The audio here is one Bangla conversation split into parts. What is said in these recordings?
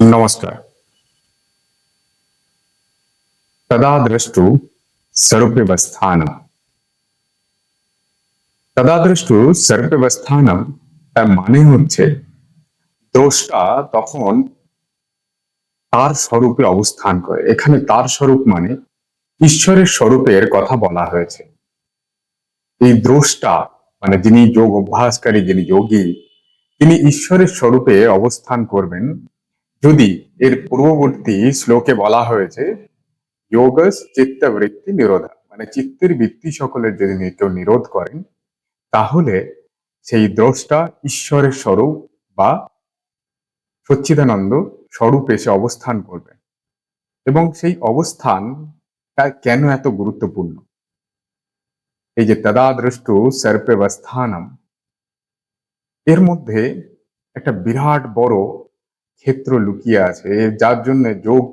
নমস্কার তদা সর্বব্যবস্থানম তদা সর্বব্যবস্থানম তার মানে হচ্ছে দ্রষ্টা তখন তার স্বরূপে অবস্থান করে এখানে তার স্বরূপ মানে ঈশ্বরের স্বরূপের কথা বলা হয়েছে এই দ্রষ্টা মানে যিনি যোগ অভ্যাসকারী, যিনি যোগী, তিনি ঈশ্বরের স্বরূপে অবস্থান করবেন যদি এর পূর্ববর্তী শ্লোকে বলা হয়েছে, যোগস চিত্তবৃত্তি নিরোধা মানে চিত্তের বৃত্তি সকলের যদি কেউ নিরোধ করেন, তাহলে সেই দ্রষ্টা ঈশ্বরের স্বরূপ বা সচ্চিদানন্দ স্বরূপ এসে অবস্থান করবে। এবং সেই অবস্থানটা কেন এত গুরুত্বপূর্ণ? এই যে তদা দ্রষ্টু সর্পেবস্থানম এর মধ্যে একটা বিরাট বড় ক্ষেত্র লুকিয়ে আছে, যার জন্য যোগ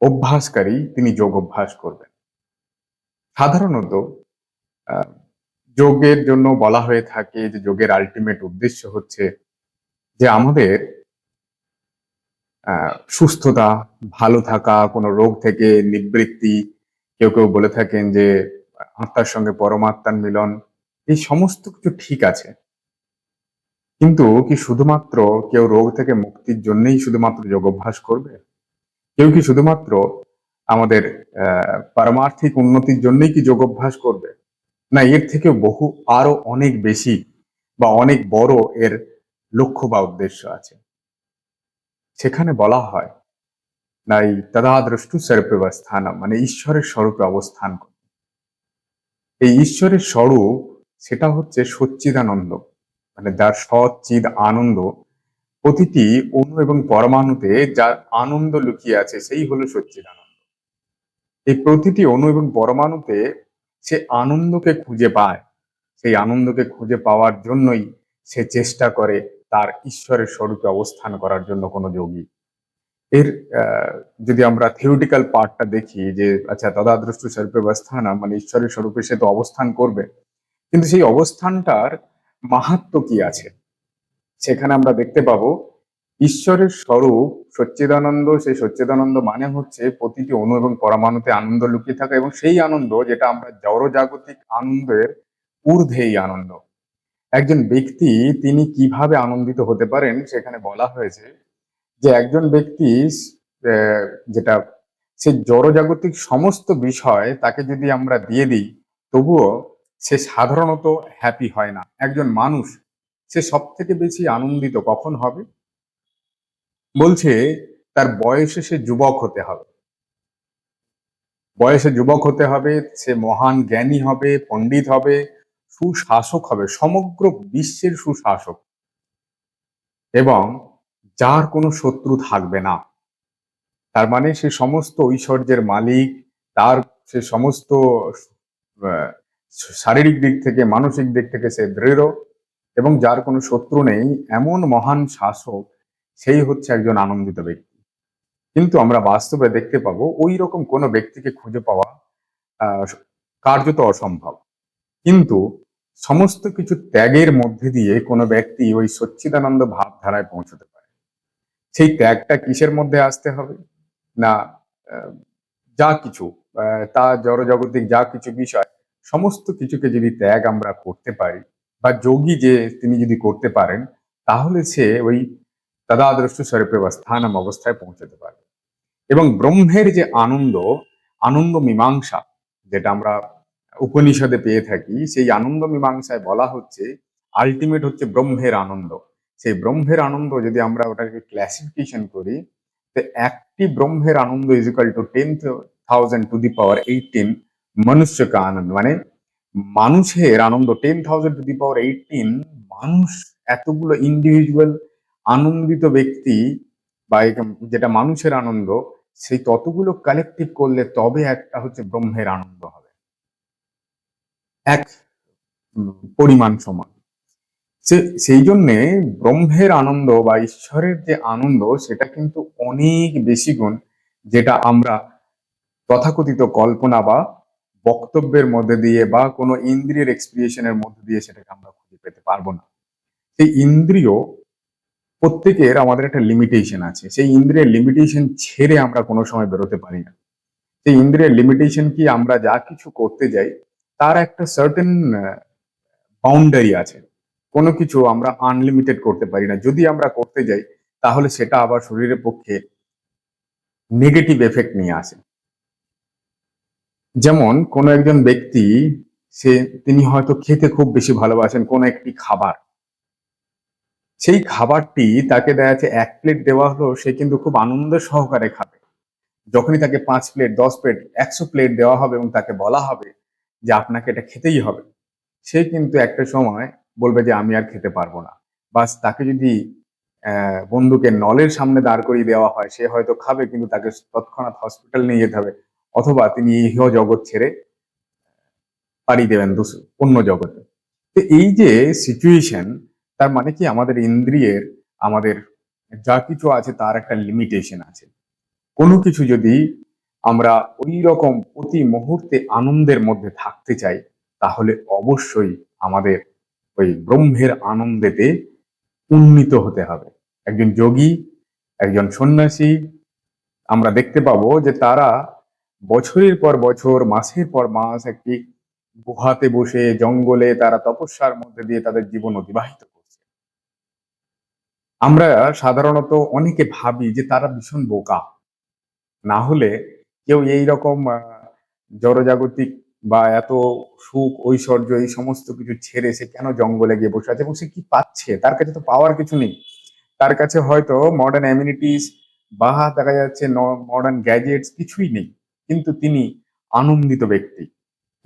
অভ্যাসকারী তিনি যোগ অভ্যাস করবেন। সাধারণত যোগের জন্য বলা হয়ে থাকে যে যোগের আলটিমেট উদ্দেশ্য হচ্ছে যে আমাদের সুস্থতা, ভালো থাকা, কোনো রোগ থেকে নিবৃত্তি, কেউ কেউ বলে থাকেন যে আত্মার সঙ্গে পরমাত্মার মিলন, এই সমস্ত কিছু ঠিক আছে। কিন্তু কি শুধুমাত্র কেউ রোগ থেকে মুক্তির জন্যই শুধুমাত্র যোগ অভ্যাস করবে? কেউ কি শুধুমাত্র আমাদের পারমার্থিক উন্নতির জন্যই কি যোগ অভ্যাস করবে? না, এর থেকে বহু, আরও অনেক বেশি বা অনেক বড় এর লক্ষ্য বা উদ্দেশ্য আছে। সেখানে বলা হয় না এই তদা দ্রষ্টু স্বরূপেবস্থান মানে ঈশ্বরের স্বরূপে অবস্থান এই ঈশ্বরের স্বরূপ, সেটা হচ্ছে সচ্চিদানন্দ। মানে যার সচ্চিদ আনন্দ, প্রতিটি অণু এবং পরমাণুতে যার আনন্দ লুকিয়ে আছে, সেই হলো সচ্চিদানন্দ এই প্রতিটি অণু এবং পরমাণুতে সে আনন্দকে খুঁজে পায়। সেই আনন্দকে খুঁজে পাওয়ার জন্যই সে চেষ্টা করে তার ঈশ্বরের স্বরূপে অবস্থান করার জন্য কোনো যোগী। এর যদি আমরা থিওরিটিক্যাল পার্টটা দেখি যে আচ্ছা তদাদৃষ্ট স্বরূপে অবস্থান মানে ঈশ্বরের স্বরূপে সে তো অবস্থান করবে। কিন্তু সেই অবস্থানটার মাহাত্ম কি আছে? সেখানে আমরা দেখতে পাবো, ঈশ্বরের স্বরূপ সচ্চিদানন্দ, সেই সচ্চিদানন্দ মানে হচ্ছে প্রতিটি অণু এবং পরমাণুতে আনন্দ লুকিয়ে থাকা এবং সেই আনন্দ যেটা আমরা জড়জাগতিক আনন্দের ঊর্ধ্বে আনন্দ। একজন ব্যক্তি তিনি কীভাবে আনন্দিত হতে পারেন সেখানে বলা হয়েছে যে একজন ব্যক্তি যেটা সে জড়জাগতিক সমস্ত বিষয় তাকে যদি আমরা দিয়ে দিই, তবুও সে সাধারণত হ্যাপি হয় না। একজন মানুষ, সে সব থেকে বেশি আনন্দিত কখন হবে? বলছে, তার বয়সে সে যুবক হতে হবে। বয়সে যুবক হতে হবে, সে মহান জ্ঞানী হবে, পণ্ডিত হবে, সুশাসক হবে, সমগ্র বিশ্বের সুশাসক। এবং যার কোনো শত্রু থাকবে না। তার মানে সে সমস্ত ঐশ্বর্যের মালিক, তার সে সমস্ত শারীরিক দিক থেকে, মানসিক দিক থেকে সে দৃঢ় এবং যার কোনো শত্রু নেই, এমন মহান শাসক, সেই হচ্ছে একজন আনন্দিত ব্যক্তি। কিন্তু আমরা বাস্তবে দেখতে পাবো ওই রকম কোনো ব্যক্তিকে খুঁজে পাওয়া কার্যত অসম্ভব। কিন্তু সমস্ত কিছু ত্যাগের মধ্যে দিয়ে কোনো ব্যক্তি ওই সচ্চিদানন্দ ভাবধারায় পৌঁছতে পারে। সেই ত্যাগটা কিসের মধ্যে আসতে হবে? না যা কিছু তা জড়জাগতিক যা কিছু বিষয় সমস্ত কিছুকে যদি ত্যাগ আমরা করতে পারি বা যোগী যে তিনি যদি করতে পারেন, তাহলে সে ওই তদাদৃষ্ট স্বরূপে বা স্থানম অবস্থায় পৌঁছতে পারে এবং ব্রহ্মের যে আনন্দ আনন্দ মীমাংসা, যেটা আমরা উপনিষদে পেয়ে থাকি, সেই আনন্দ মীমাংসায় বলা হচ্ছে আলটিমেট হচ্ছে ব্রহ্মের আনন্দ। সেই ব্রহ্মের আনন্দ যদি আমরা ওটাকে ক্লাসিফিকেশন করি, তো একটি ব্রহ্মের আনন্দ is equal to ten thousand to the power eighteen মনুষ্যকে আনন্দ। মানে মানুষের আনন্দ ten thousand to the power eighteen মানুষ এতগুলো ইন্ডিভিজুয়াল আনন্দিত ব্যক্তি বা যেটা মানুষের আনন্দ, সেই ততগুলো কালেকটিভ করলে তবে একটা হচ্ছে ব্রহ্মের আনন্দ হবে। এক পরিমাণ সমান। সেই জন্যে ব্রহ্মের আনন্দ বা ঈশ্বরের যে আনন্দ, সেটা কিন্তু অনেক বেশি গুণ, যেটা আমরা তথাকথিত কল্পনা বা বক্তব্যের মধ্যে দিয়ে বা কোনো ইন্দ্রিয়ের এক্সপ্রিয়েশনের মধ্যে দিয়ে সেটাকে আমরা খুঁজে পেতে পারব না। সেই ইন্দ্রিয় প্রত্যেকের আমাদের একটা লিমিটেশন আছে। সেই ইন্দ্রিয়ের লিমিটেশন ছেড়ে আমরা কোনো সময় বেরোতে পারি না। সেই ইন্দ্রিয়ের লিমিটেশন কি আমরা যা কিছু করতে যাই, তার একটা সার্টেন বাউন্ডারি আছে। কোনো কিছু আমরা আনলিমিটেড করতে পারি না। যদি আমরা করতে যাই, তাহলে সেটা আবার শরীরের পক্ষে নেগেটিভ এফেক্ট নিয়ে আসে। যেমন কোনো একজন ব্যক্তি, সে, তিনি হয়তো খেতে খুব বেশি ভালোবাসেন কোনো একটি খাবার। সেই খাবারটি তাকে দেখা যাচ্ছে এক প্লেট দেওয়া হলো সে কিন্তু খুব আনন্দ সহকারে খাবে। যখনই তাকে পাঁচ প্লেট, দশ প্লেট, একশো প্লেট দেওয়া হবে এবং তাকে বলা হবে যে আপনাকে এটা খেতেই হবে, সে কিন্তু একটা সময় বলবে যে আমি আর খেতে পারব না। বাস তাকে যদি বন্ধুকে নলের সামনে দাঁড় করিয়ে দেওয়া হয়, সে হয়তো খাবে কিন্তু তাকে তৎক্ষণাৎ হসপিটাল নিয়ে যেতে হবে। অথবা তিনি ইহ জগৎ ছেড়ে পাড়ি দেবেন অন্য জগতে। তো এই যে সিচুয়েশন তার মানে কি আমাদের ইন্দ্রিয়ের, আমাদের যা কিছু আছে তার একটা লিমিটেশন আছে। কোনো কিছু যদি আমরা ওই রকম প্রতি মুহূর্তে আনন্দের মধ্যে থাকতে চাই, তাহলে অবশ্যই আমাদের ওই ব্রহ্মের আনন্দেতে উন্নীত হতে হবে। একজন যোগী, একজন সন্ন্যাসী, আমরা দেখতে পাবো যে তারা বছরের পর বছর, মাসের পর মাস একটি গুহাতে বসে জঙ্গলে তারা তপস্যার মধ্যে দিয়ে তাদের জীবন অতিবাহিত করছে। আমরা সাধারণত অনেকে ভাবি যে তারা ভীষণ বোকা। না হলে কেউ এই রকম জড়জাগতিক বা এত সুখ, ঐশ্বর্য এই সমস্ত কিছু ছেড়ে সে কেন জঙ্গলে গিয়ে বসে আছে এবং সে কি পাচ্ছে? তার কাছে তো পাওয়ার কিছু নেই। তার কাছে হয়তো মডার্ন অ্যামিনিটিস বা দেখা যাচ্ছে মডার্ন গ্যাজেটস কিছুই নেই। কিন্তু তিনি আনন্দিত ব্যক্তি।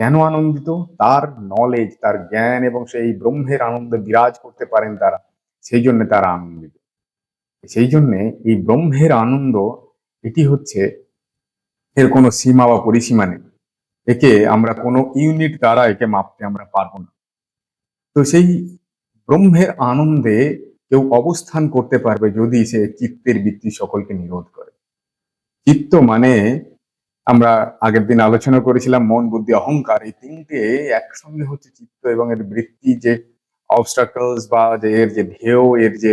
কেন আনন্দিত? তার নলেজ তার জ্ঞান এবং সেই ব্রহ্মের আনন্দে বিরাজ করতে পারেন তারা, সেই জন্য তারা আনন্দিত। সেই জন্যে এই ব্রহ্মের আনন্দ, এটি হচ্ছে এর কোনো সীমা বা পরিসীমা নেই। একে আমরা কোনো ইউনিট দ্বারা একে মাপতে আমরা পারব না। তো সেই ব্রহ্মের আনন্দে কেউ অবস্থান করতে পারবে যদি সে চিত্তের বৃত্তি সকলকে নিরোধ করে। চিত্ত মানে আমরা আগের দিন আলোচনা করেছিলাম, মন, বুদ্ধি, অহংকার, এই তিনটে একসঙ্গে হচ্ছে চিত্ত এবং এর বৃত্তি, যে অবস্ট্রাকলস বা যে এর যে ঢেউ, এর যে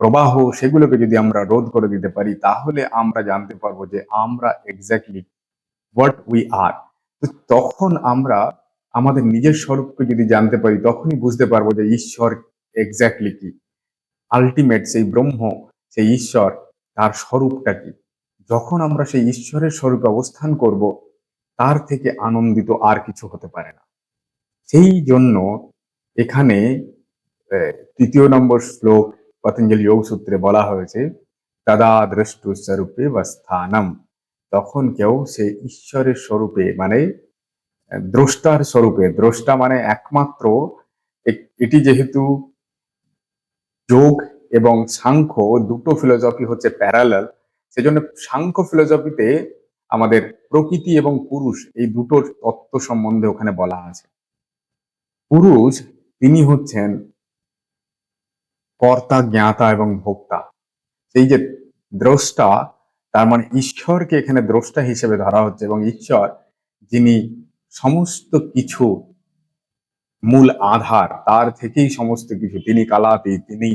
প্রবাহ, সেগুলোকে যদি আমরা রোধ করে দিতে পারি, তাহলে আমরা জানতে পারব যে আমরা এক্স্যাক্টলি হোয়াট উই আর তখন আমরা আমাদের নিজের স্বরূপকে যদি জানতে পারি, তখনই বুঝতে পারব যে ঈশ্বর এক্স্যাক্টলি কি। আলটিমেট সেই ব্রহ্ম, সেই ঈশ্বর, তার স্বরূপটা কি। যখন আমরা সেই ঈশ্বরের স্বরূপে অবস্থান করব, তার থেকে আনন্দিত আর কিছু হতে পারে না। সেই জন্য এখানে তৃতীয় নম্বর শ্লোক পতঞ্জলি যোগ সূত্রে বলা হয়েছে, তদা দ্রষ্টু স্বরূপে বা স্থানম তখন কেউ সে ঈশ্বরের স্বরূপে মানে দ্রষ্টার স্বরূপে, দ্রষ্টা মানে একমাত্র এটি যেহেতু যোগ এবং সাংখ্য, দুটো ফিলোসফি হচ্ছে প্যারালাল সেজন্য সাংখ্য ফিলোসফিতে আমাদের প্রকৃতি এবং পুরুষ এই দুটো তত্ত্ব সম্বন্ধে ওখানে বলা আছে। পুরুষ, তিনি হচ্ছেন কর্তা, জ্ঞাতা এবং ভোক্তা। সেই যে দ্রষ্টা, তার মানে ঈশ্বরকে এখানে দ্রষ্টা হিসেবে ধরা হচ্ছে এবং ঈশ্বর, যিনি সমস্ত কিছু, মূল আধার, তার থেকেই সমস্ত কিছু, তিনি কালাতীত, তিনি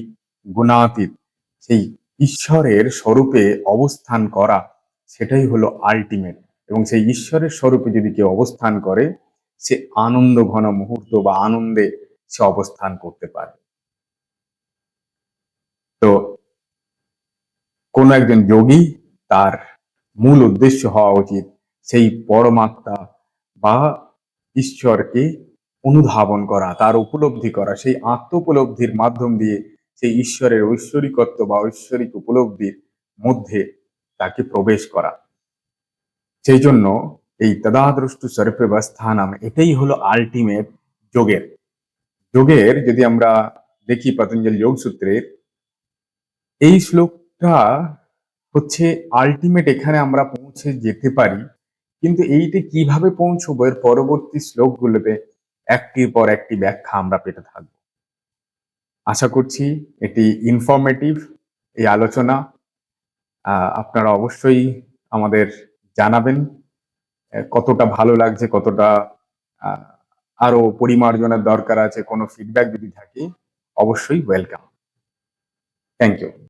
গুণাতীত, সেই ঈশ্বরের স্বরূপে অবস্থান করা, সেটাই হলো আলটিমেট এবং সেই ঈশ্বরের স্বরূপে যদি কেউ অবস্থান করে, সে আনন্দ ঘন মুহূর্ত বা আনন্দে সে অবস্থান করতে পারে। তো, কোনো একজন যোগী, তার মূল উদ্দেশ্য হওয়া উচিত সেই পরমাত্মা বা ঈশ্বরকে অনুধাবন করা, তার উপলব্ধি করা, সেই আত্ম উপলব্ধির মাধ্যম দিয়ে সেই ঈশ্বরের ঐশ্বরিকত্ব বা ঐশ্বরিক উপলব্ধির মধ্যে তাকে প্রবেশ করা। সেই জন্য এই তদাদৃষ্টু স্বরূপে বা স্থানাম, এটাই হলো আলটিমেট যোগের। যোগের যদি আমরা দেখি পতঞ্জলি যোগ সূত্রের, এই শ্লোকটা হচ্ছে আলটিমেট এখানে আমরা পৌঁছে যেতে পারি, কিন্তু এইটা কীভাবে পৌঁছবো? এর পরবর্তী শ্লোকগুলোতে একটির পর একটি ব্যাখ্যা আমরা পেতে থাকব। আশা করছি এটি ইনফরমেটিভ এই আলোচনা আপনারা অবশ্যই আমাদের জানাবেন কতটা ভালো লাগছে, কতটা আরও পরিমার্জনের দরকার আছে, কোনো ফিডব্যাক যদি থাকে, অবশ্যই ওয়েলকাম থ্যাংক ইউ